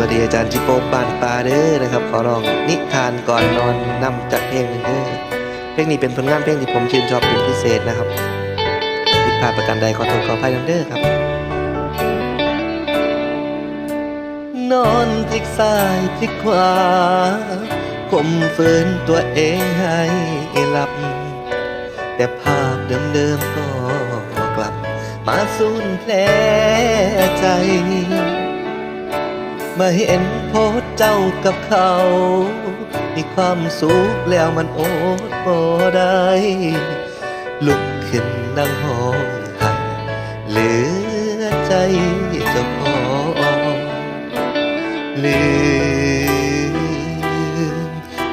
วัสดีอาจารย์จิโปมปานปลาเด้อนะครับ ขอร้องนิทานก่อนนอนนำจากเพลงหนึงเด้อเพลงนี้เป็นผลงานเพลงที่ผมชื่นชอบเป็นพิเศษนะครับผิดพลาดประการใดขอโทษขออภัยนำเด้อครับ นอนพลิกซ้ายพลิกขวาผมฝืนตัวเองให้หลับ แต่ภาพเดิมๆก็กลับ มาสูญแผลใจ มาเห็นโพสเจ้ากับเขา มีความสุขแล้วมันโอดบ่ได้ ลุกขึ้นนั่งห้องไห้เหลือใจเจ้าของลืม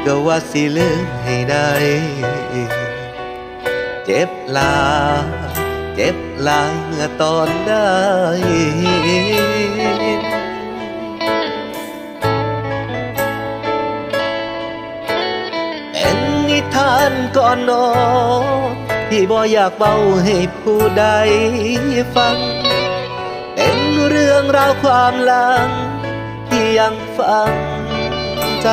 ก็ว่าสิลืมให้ได้ เจ็บลายเจ็บลายเมื่อตอนได้านก่อนนอนที่บ่อยากเบาให้ผู้ใดฟัง เป็นเรื่องราวความหลัง ที่ยังฝังใจ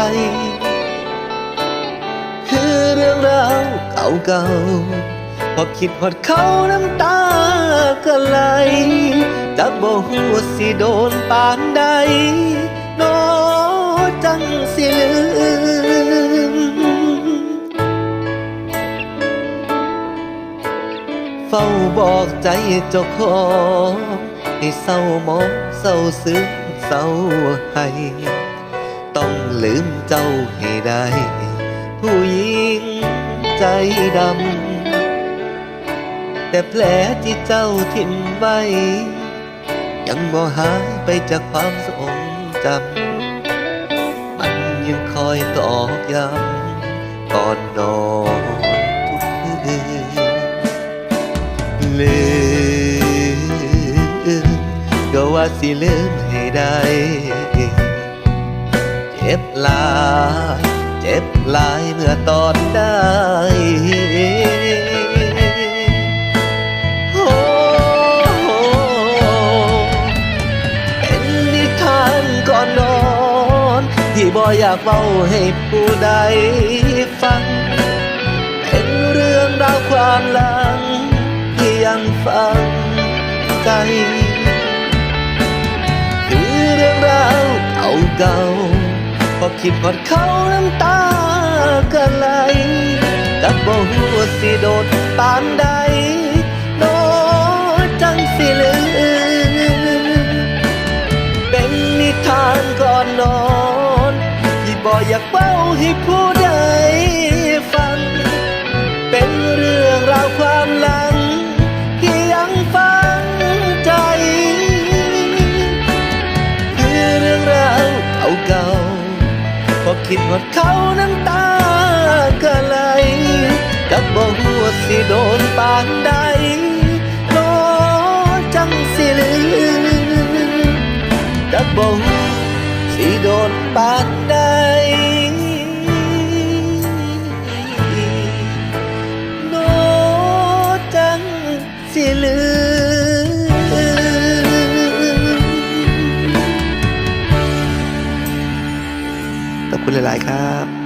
คือเรื่องราวเก่าๆพอคิดฮอดเขาน้ำตาก็ไหลจักบ่ฮู้ว่าสิโดนปานใดโนจังสิลืม เฝ้าบอกใจเจ้าของให้เศร้าหมองเศร้าซึ้งเศร้าให้ต้องลืมเจ้าให้ได้ ผู้หญิงใจดำ แต่แผลที่เจ้าทิ้งไว้ ยังบ่หายไปจากความทรงจำมันยังคอยตอกย้ำก่อนนอน ลืมก็ว่าสิลืมให้ได้เจ็บลายเจ็บลายเมื่อตอนได้โอ้เป็นนิทานก่อนนอนที่บ่อยากเล่าให้ผู้ใดฟัง เป็นเรื่องราวความหลัง ยังฝังใจ คือเรื่องราวเก่าๆพอคิดพอดเขาน้ำตาก็ไหลจักบ่ฮู้ว่าสิโดนปานใดโนจังสิลืมเป็นนิทานก่อนนอนที่บ่อยากเบ้าให้ผู้ใด ๆพอคิดว่าเขาน้ำตาก็ไหลกับบ่ฮู้ว่าสิโดนปานใดโนจังสิลืมจักบ่ฮู้สิโดนปานใดโนจังสิลืม คุณหลาย ๆ ครับ